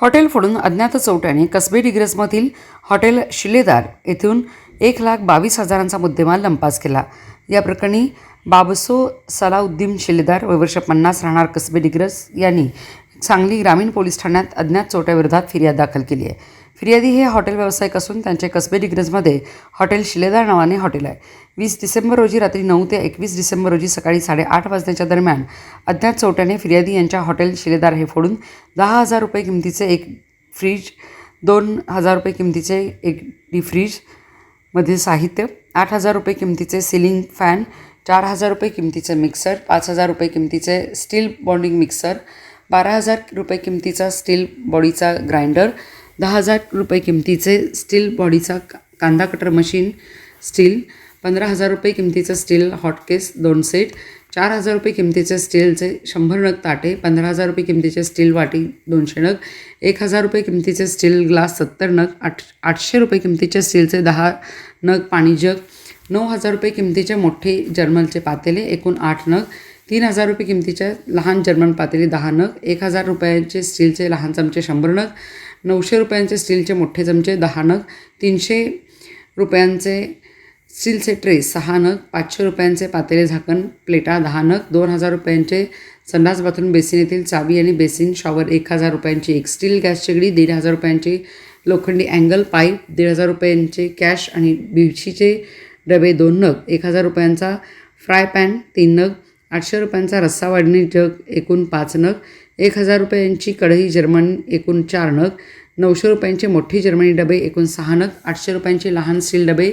Hotel फोडून अज्ञात चौट्याने कसबे डिग्रजमधील hotel शिलेदार येथून एक लाख बावीस हजारांचा मुद्देमाल लंपास केला. या प्रकरणी बाबसो सलाउद्दीन शिलेदार वयवर्ष पन्नास राहणार कसबे डिग्रज यांनी सांगली ग्रामीण पोलीस ठाण्यात अज्ञात चोट्याविरोधात फिर्याद दाखल केली आहे. फिर्यादी हे हॉटेल व्यावसायिक असून त्यांचे कसबे डिग्रजमध्ये हॉटेल शिलेदार नावाने हॉटेल आहे. वीस डिसेंबर रोजी रात्री नऊ ते एकवीस डिसेंबर रोजी सकाळी साडेआठ वाजण्याच्या दरम्यान अज्ञात चोट्याने फिर्यादी यांच्या हॉटेल शिलेदार हे फोडून दहा हजार रुपये किमतीचे एक फ्रीज दोन हजार रुपये किमतीचे एक डी फ्रीज साहित्य आठ हजार रुपये किमतीचे सिलिंग फॅन चार हजार रुपये किमतीचे मिक्सर पाच हजार रुपये किमतीचे स्टील बॉन्डिंग मिक्सर बारा हजार रुपये किमतीचा स्टील बॉडीचा ग्राइंडर दहा हजार रुपये किमतीचे स्टील बॉडीचा का- कांदा कटर मशीन स्टील पंधरा हजार रुपये किमतीचं स्टील हॉटकेस दोन सेट चार हजार रुपये किमतीचे स्टीलचे शंभर नग ताटे पंधरा हजार रुपये किमतीचे स्टील वाटी दोनशे नग एक हजार रुपये किमतीचे स्टील ग्लास सत्तर नग आठ आठशे रुपये किमतीचे स्टीलचे दहा नग पाणी जग नऊ हजार रुपये किमतीचे मोठे जर्मलचे पातेले एकूण आठ नग तीन हजार रुपये किमतीच्या लहान जर्मन पातेले दहा नग एक हजार रुपयांचे स्टीलचे लहान चमचे शंभर नग नऊशे रुपयांचे स्टीलचे मोठे चमचे दहा नग तीनशे रुपयांचे स्टीलचे ट्रे सहा नग पाचशे रुपयांचे पातेले झाकण प्लेटा दहा नग दोन हजार रुपयांचे संडास बाथरूम बेसिन येथील चावी आणि बेसिन शॉवर एक हजार रुपयांची एक स्टील गॅस शेगडी दीड हजार रुपयांची लोखंडी अँगल पाईप दीड हजार रुपयांचे कॅश आणि बिवशीचे डबे दोन नग एक हजार रुपयांचा फ्राय पॅन तीन नग आठशे रुपयांचा रस्सा वाढणी जग एकूण पाच नग एक हजार रुपयांची कढई जर्मन एकूण चार नग नऊशे रुपयांचे मोठी जर्मनी डबे एकूण सहा नग आठशे रुपयांचे लहान स्टील डबे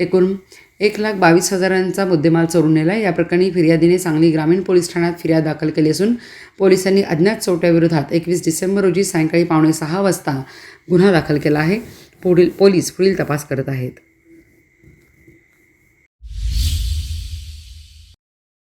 एकूण एक लाख बावीस हजारांचा मुद्देमाल चोरून नेला. या प्रकरणी फिर्यादीने सांगली ग्रामीण पोलीस ठाण्यात फिर्याद दाखल केली असून पोलिसांनी अज्ञात चोरट्याविरोधात एकवीस डिसेंबर रोजी सायंकाळी पावणे सहा वाजता गुन्हा दाखल केला आहे. पुढील पोलीस पुढील तपास करत आहेत.